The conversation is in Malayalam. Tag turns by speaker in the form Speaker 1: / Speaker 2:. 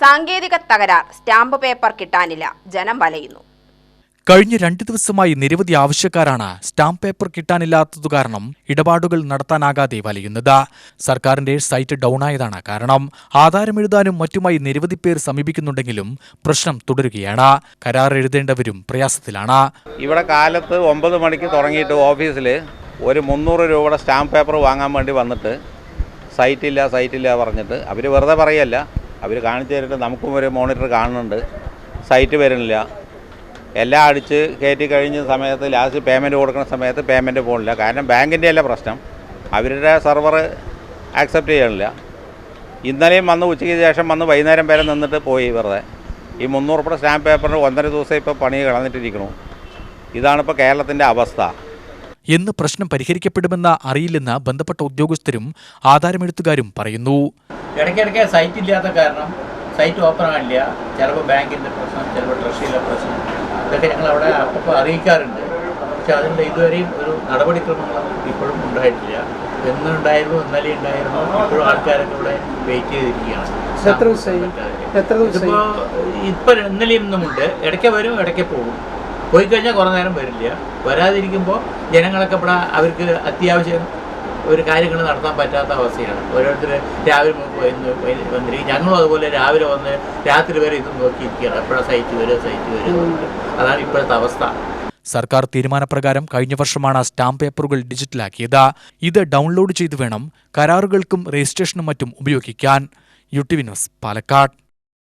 Speaker 1: സാങ്കേതിക തകരാർ സ്റ്റാമ്പ് പേപ്പർ കിട്ടാനില്ല. ജനം വലയുന്നു.
Speaker 2: കഴിഞ്ഞ രണ്ടു ദിവസമായി നിരവധി ആവശ്യക്കാരാണ് സ്റ്റാമ്പ് പേപ്പർ കിട്ടാനില്ലാത്തതു കാരണം ഇടപാടുകൾ നടത്താനാകാതെ വലയുന്നത്. സർക്കാരിന്റെ സൈറ്റ് ഡൗൺ ആയതാണ് കാരണം ആധാരമെഴുതാനും മറ്റുമായി നിരവധി പേർ സമീപിക്കുന്നുണ്ടെങ്കിലും പ്രശ്നം തുടരുകയാണ്. കരാർ എഴുതേണ്ടവരും പ്രയാസത്തിലാണ്.
Speaker 3: ഇവിടെ കാലത്ത് ഒമ്പത് മണിക്ക് തുടങ്ങിയിട്ട് ഓഫീസിൽ ഒരു മുന്നൂറ് രൂപയുടെ സ്റ്റാമ്പ് പേപ്പർ വാങ്ങാൻ വേണ്ടി വന്നിട്ട് സൈറ്റില്ല സൈറ്റില്ല പറഞ്ഞിട്ട് അവർ വെറുതെ പറയല്ല. അവർ കാണിച്ചു തരട്ടെ. നമുക്കും ഒരു മോണിറ്റർ കാണുന്നുണ്ട്. സൈറ്റ് വരുന്നില്ല. എല്ലാം അടിച്ച് കയറ്റി കഴിഞ്ഞ സമയത്ത് ലാസ്റ്റ് പേയ്മെന്റ് കൊടുക്കുന്ന സമയത്ത് പേയ്മെന്റ് പോകുന്നില്ല കാരണം ബാങ്കിന്റെ അല്ല പ്രശ്നം. അവരുടെ സെർവർ ആക്സെപ്റ്റ് ചെയ്യണില്ല ഇന്നലെയും വന്ന് ഉച്ചയ്ക്ക് ശേഷം വന്ന് വൈകുന്നേരം വരെ നിന്നിട്ട് പോയി വെറുതെ. ഈ മുന്നൂറ് രൂപയുടെ സ്റ്റാമ്പ് പേപ്പറിന് ഒന്നര ദിവസം ഇപ്പോൾ പണി കളഞ്ഞിട്ടിരിക്കണു ഇതാണിപ്പോൾ കേരളത്തിന്റെ അവസ്ഥ.
Speaker 2: എന്ന് പ്രശ്നം പരിഹരിക്കപ്പെടുമെന്ന് അറിയില്ലെന്ന് ബന്ധപ്പെട്ട ഉദ്യോഗസ്ഥരും ആധാരമെഴുത്തുകാരും പറയുന്നു.
Speaker 4: ഇടയ്ക്കിടയ്ക്ക് സൈറ്റ് ഇല്ലാത്ത കാരണം സൈറ്റ് ഓപ്പൺ ആകില്ല ചിലപ്പോൾ ബാങ്കിന്റെ പ്രശ്നം ചിലപ്പോൾ ട്രഷറിയിലെ പ്രശ്നം. ഇതൊക്കെ ഞങ്ങൾ അവിടെ അപ്പോൾ അറിയിക്കാറുണ്ട്. പക്ഷെ അതിന്റെ ഇതുവരെയും ഒരു നടപടിക്രമങ്ങളൊന്നും ഇപ്പോഴും ഉണ്ടായിട്ടില്ല. എന്നുണ്ടായിരുന്നു ഇന്നലെ ഉണ്ടായിരുന്നു. ഇപ്പോഴും ആൾക്കാരൊക്കെ ഇവിടെ വെയിറ്റ് ചെയ്തിരിക്കുകയാണ്.
Speaker 5: എത്ര ദിവസമായി? എത്ര ദിവസമായി?
Speaker 4: ഇതിപ്പോൾ ഇപ്പം ഇന്നലെയും ഇന്നുമുണ്ട് ഇടയ്ക്ക് വരും ഇടയ്ക്ക് പോകും. പോയി കഴിഞ്ഞാൽ കുറേ നേരം വരില്ല. വരാതിരിക്കുമ്പോൾ ജനങ്ങളൊക്കെ ഇവിടെ അവർക്ക് അത്യാവശ്യം ഒരു കാര്യങ്ങൾ നടത്താൻ പറ്റാത്ത അവസ്ഥയാണ്. ഓരോരുത്തർ രാവിലെ വന്നിരിക്കും. ഞങ്ങളും അതുപോലെ രാവിലെ വന്ന് രാത്രി വരെ ഇത് നോക്കിയിരിക്കുകയാണ്. എപ്പോഴാണ് സൈറ്റ് വരിക സൈറ്റ് വരിക അതാണ് ഇപ്പോഴത്തെ അവസ്ഥ.
Speaker 2: സർക്കാർ തീരുമാനപ്രകാരം കഴിഞ്ഞ വർഷമാണ് സ്റ്റാമ്പ് പേപ്പറുകൾ ഡിജിറ്റലാക്കിയത്. ഇത് ഡൗൺലോഡ് ചെയ്തു വേണം കരാറുകൾക്കും രജിസ്ട്രേഷനും മറ്റും ഉപയോഗിക്കാൻ. U T news Palakkad.